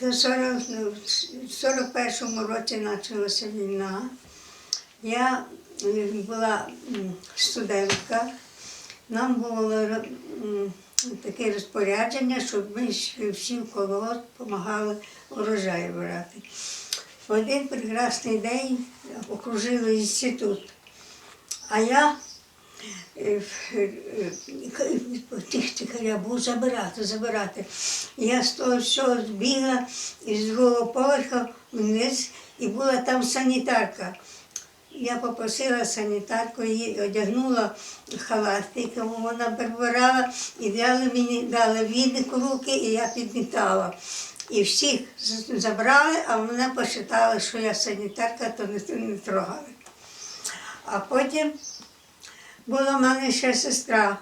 То 40, в 41-му році почалася війна. Я е, була студентка. Нам було таке розпорядження, щоб ми всі в колгосп допомагали урожай брати. В один прекрасний день окружили інститут. А я тих тих я був забирати, забирати. Я з того всього збігла із другого поверха вниз, і була там санітарка. Я попросила санітарку, її одягнула халатик, вона прибирала і дали мені дали відник у руки, і я підмітала. І всіх забрали, а мене посчитали, що я санітарка, то не, не трогали. А потім була в мене ще сестра.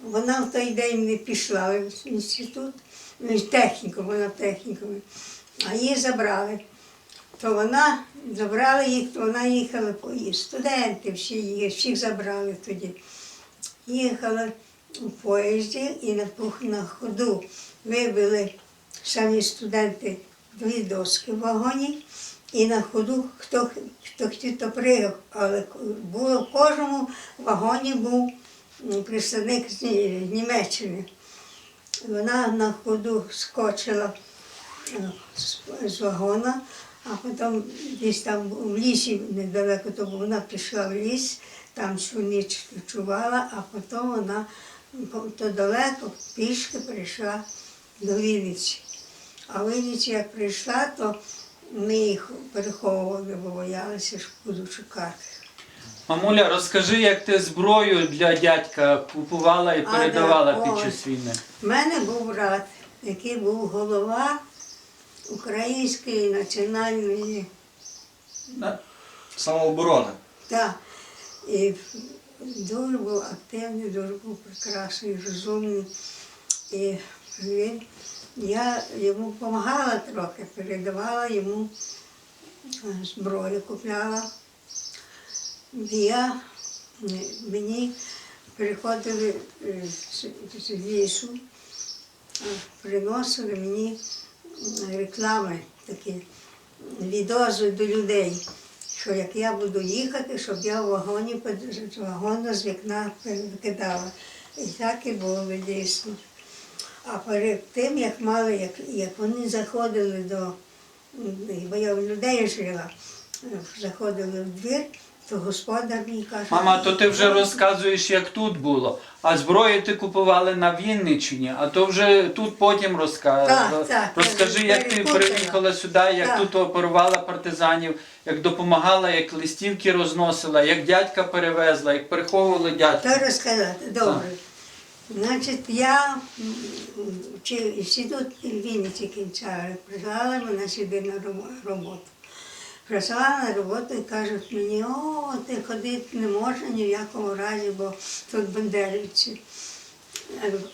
Вона в той день не пішла в інститут, ну, техніку, вона в технікумі, а її забрали. То вона забрала їх, то вона їхала поїзд. Студенти всі її, всіх забрали тоді. Їхала у поїзді і на, на ходу вибили самі студенти дві доски в вагоні, і на ходу хто, хто хотів, то пригав. Але було в кожному вагоні був представник з Німеччини. Вона на ходу скочила е, з, вагона, а потім десь там в лісі недалеко, то вона пішла в ліс, там всю ніч ночувала, а потім вона то далеко пішки прийшла до Вінниці. А в Вінниці, як прийшла, то ми їх переховували, бо боялися, що будуть шукати. Мамуля, розкажи, як ти зброю для дядька купувала і передавала да, під час війни. У мене був брат, який був голова Української національної Самооборона. Так. І дуже був активний, дуже був прекрасний, розумний. І він, я йому допомагала трохи, передавала йому е, зброю, купляла. Я, мені приходили е, з, лісу, е, приносили мені реклами такі, відози до людей що як я буду їхати, щоб я в вагоні з вагона з вікна викидала. І так і було дійсно. А перед тим, як мали, як, як вони заходили до, бо я у людей жила, заходили в двір, то господар мені каже, Мама, то ти вже розказуєш, як тут було. А зброю ти купували на Вінниччині, а то вже тут потім розка... Так, так, розкажи, як ти приїхала сюди, як Так. тут оперувала партизанів, як допомагала, як листівки розносила, як дядька перевезла, як переховували дядька. То розказати, добре. Значить, я інститут Вінниці кінчала, прислала мене сюди на роботу. Прийшла на роботу і кажуть мені, о, ти ходити не можна ні в якому разі, бо тут бандерівці.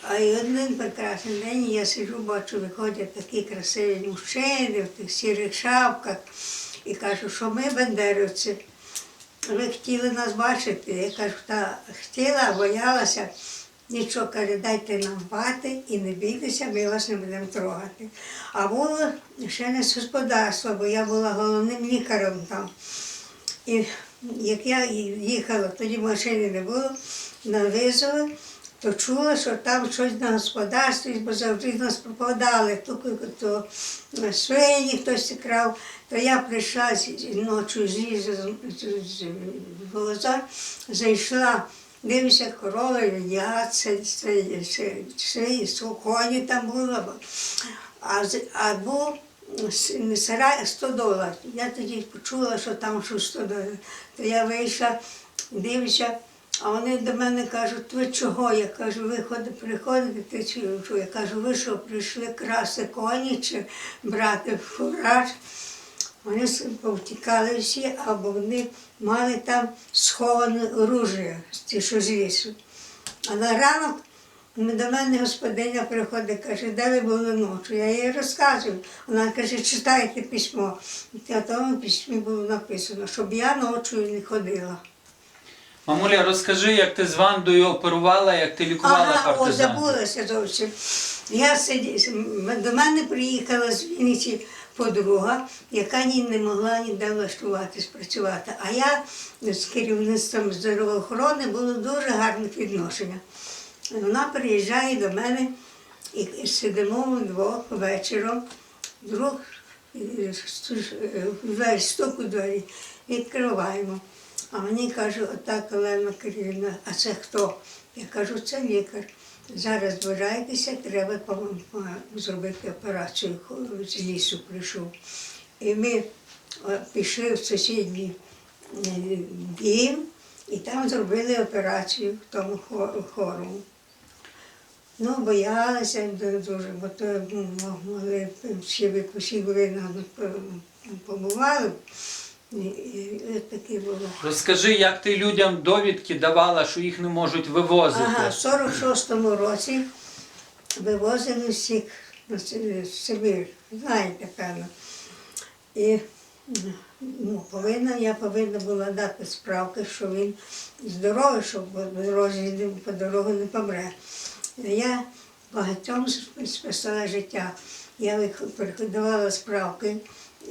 А і один прекрасний день я сиджу, бачу, виходять такі красиві мужчини в тих сірих шапках і кажу, що ми бандерівці. Ви хотіли нас бачити. Я кажу, та хотіла, боялася. Нічого каже, дайте нам вати і не бійтеся, ми вас не будемо трогати. А було ще не з господарства, бо я була головним лікарем там. І як я їхала, тоді машини не було, на визови, то чула, що там щось на господарстві, бо завжди нас пропадали, то, то свині хтось крав. То я прийшла з- з- ночі зліз з, з, з волоза, зайшла, дивлюся, корови їдять, це, це, це, це, це, коні там було. А, а був сарай, 100 доларів. Я тоді почула, що там щось 100 доларів. То я вийшла, дивлюся, а вони до мене кажуть, ви чого? Я кажу, ви ходи- приходите, ти що? Я кажу, ви що, прийшли красти коні чи брати фураж? Вони повтікали всі, або вони мали там сховане оружие, ті, що з лісу. А на ранок до мене господиня приходить, каже, де ви були ночі? Я їй розказую. Вона каже, читайте письмо. І в тому письмі було написано, щоб я ночі не ходила. Мамуля, розкажи, як ти з Вандою оперувала, як ти лікувала Ага, о, забулася зовсім. Я сиді... до мене приїхала з Вінниці подруга, яка ні не могла ніде влаштуватись працювати. А я з керівництвом здоровоохорони було дуже гарних відношення. Вона приїжджає до мене і сидимо вдвох вечором. Вдруг е, е, стук у двері, відкриваємо. А мені каже, отак Олена Кирилівна, а це хто? Я кажу, це лікар. Зараз збирайтеся, треба зробити операцію. З лісу прийшов. І ми пішли в сусідній е, дім, і там зробили операцію в тому хору. Ну, боялася дуже, бо то могли б ще ви були побували. Було. Розкажи, як ти людям довідки давала, що їх не можуть вивозити. Ага, в 46-му році вивозили всіх на Сибір, знаєте, певно. І ну, повинна, я повинна була дати справки, що він здоровий, що по дорозі по дорогу не помре. Я багатьом сп- спасала життя. Я давала справки,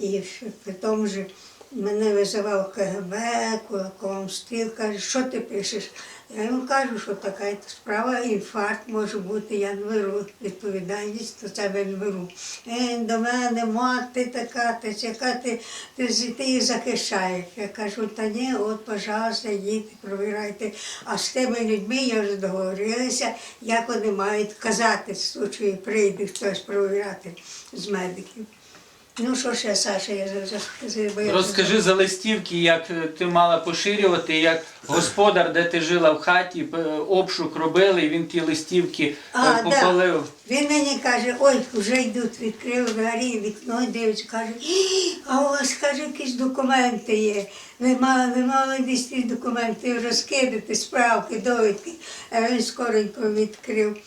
і тому ж мене визивав КГБ, кулаком стіл, каже, що ти пишеш? Я йому кажу, що така справа, інфаркт може бути, я не беру відповідальність, до себе не беру. Е, до мене, мати така, ти яка ти, ти, ти її захищаєш. Я кажу, та ні, от, пожалуйста, йдіть, провірайте. А з тими людьми я вже договорилася, як вони мають казати, в случаї прийде хтось провіряти з медиків. Ну що ще, Саша, я розкажу. Розкажи за листівки, як ти мала поширювати, як господар, де ти жила в хаті, обшук робили, і він ті листівки е, А, да. попалив. Він мені каже, ой, вже йдуть, відкрив двері, вікно дивиться, каже, а у вас, каже, якісь документи є. Ви мали, ви мали десь ті документи розкидати, справки, довідки. А він скоренько відкрив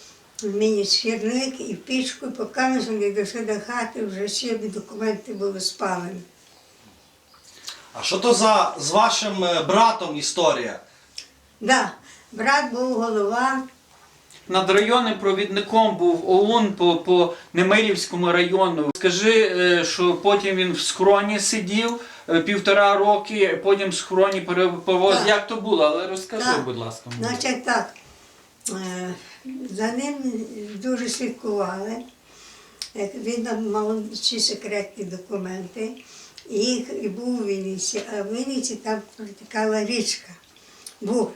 мені свірник і пічку, і поки ми вже дійшли до хати, вже всі документи були спалені. А що то за з вашим е, братом історія? Да, брат був голова. Над районним провідником був ОУН по, по Немирівському району. Скажи, е, що потім він в схроні сидів е, півтора роки, потім в схроні переповоз. Так. Як то було? Але розкажи, Так. будь ласка. Значить так, за ним дуже слідкували. Як Він мав ці секретні документи. Їх і був у Вінниці, а в Вінниці там протікала річка. Бур.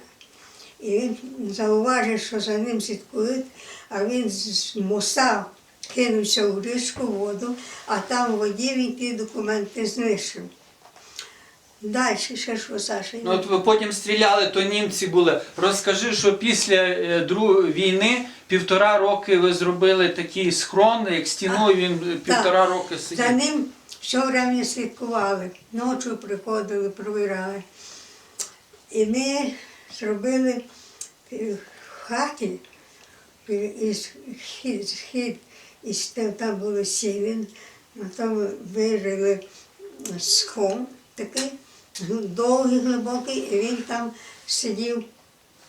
І він зауважив, що за ним слідкують, а він з моста кинувся у річку в воду, а там у воді він ті документи знищив. Далі ще що, Саша? Ну, от ви потім стріляли, то німці були. Розкажи, що після е, Другої війни півтора роки ви зробили такий схрон, як стіною він е, півтора роки сидів. За ним все время слідкували, ночі приходили, провіряли. І ми зробили е, в хаті е, із хід, хід із там, було сілін, на тому вирили схом такий, довгий, глибокий, і він там сидів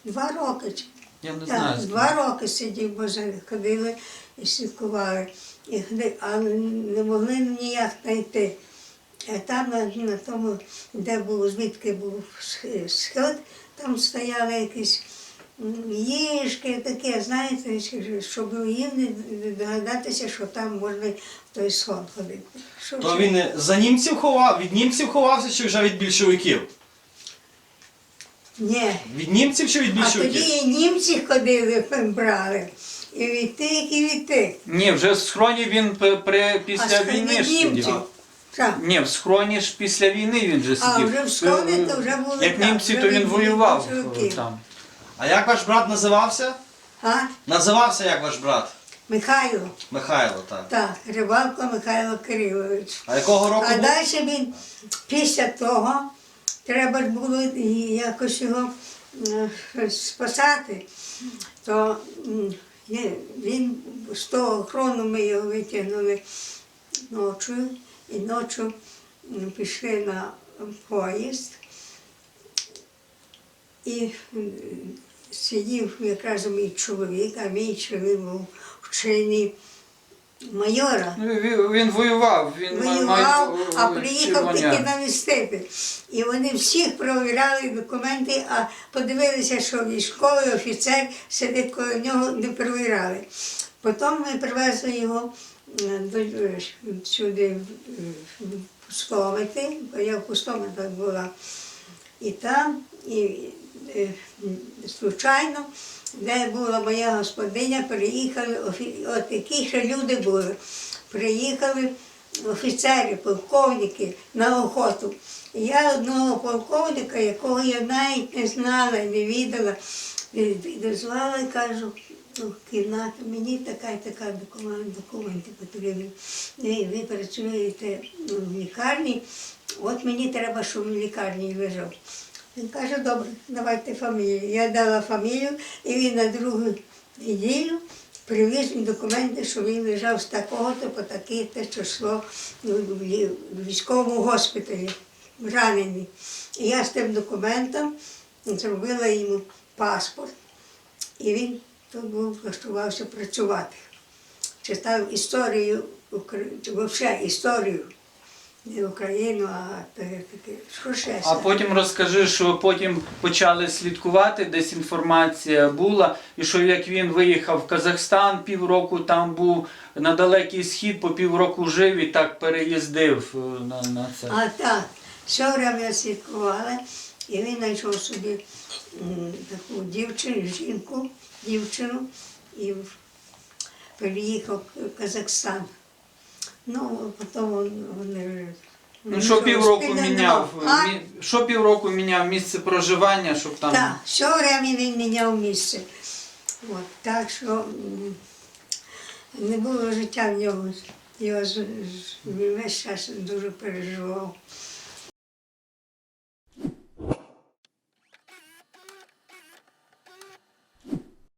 два роки. Я не так, знаю. два роки сидів, бо ходили і слідкували, і але не могли ніяк знайти. А там на, тому, де був, звідки був схід, там стояли якісь їжки, таке, знаєте, щоб їм не догадатися, що там можна в той сход ходити. Що То він за німців ховав, від німців ховався чи вже від більшовиків? Ні. Від німців чи від А тоді і німці ходили, брали. І від тих, і від тих. Ні, вже в схроні він при, після А війни ж сидів. Так. Ні, в схроні ж після війни він вже А, вже в схроні Е, то вже були Як так, німці, то він воював е, там. А як ваш брат називався? А? Називався як ваш брат? Михайло. Михайло, так. Так, Рибалко Михайло Кирилович. А якого року А був? далі він після того треба ж було якось його е, спасати. То м, є- він з того охорону ми його витягнули ночі і ночі м, пішли на поїзд. І сидів якраз мій чоловік, а мій чоловік був в чині майора. Ну, Він, він воював, він Воював, а приїхав тільки воня. навістити. І вони всіх провіряли документи, а подивилися, що військовий офіцер сидить коло нього, не перевіряли. Потім ми привезли його е, е, сюди в Пустомити, бо я в Пустомитах була. І там, і случайно, де була моя господиня, приїхали, от які ще люди були. Приїхали офіцери, полковники на охоту. Я одного полковника, якого я навіть не знала, не відала, відозвала і кажу, «Ну, кімната, мені така і така документи, документи потрібні. Ви, працюєте в лікарні, от мені треба, щоб в лікарні лежав. Він каже, добре, давайте фамілію. Я дала фамілію, і він на другу неділю привіз документи, що він лежав з такого-то по таке-то число ну, в військовому госпіталі, ранений. І я з тим документом зробила йому паспорт, і він тут був влаштувався працювати. Читав історію, взагалі історію. Не Україну, а ще. А потім розкажи, що потім почали слідкувати, десь інформація була, і що як він виїхав в Казахстан, півроку там був на далекий схід, по півроку жив і так переїздив е, на, на це. А так, все время слідкували, і він знайшов собі м, таку дівчину, жінку, дівчину, і переїхав в Казахстан. Ну, потім вони. Ну що півроку міняв. А? що півроку міняв місце проживання, щоб там. Так, все время він міняв місце. От, так що не було життя в нього. З- весь час дуже переживав.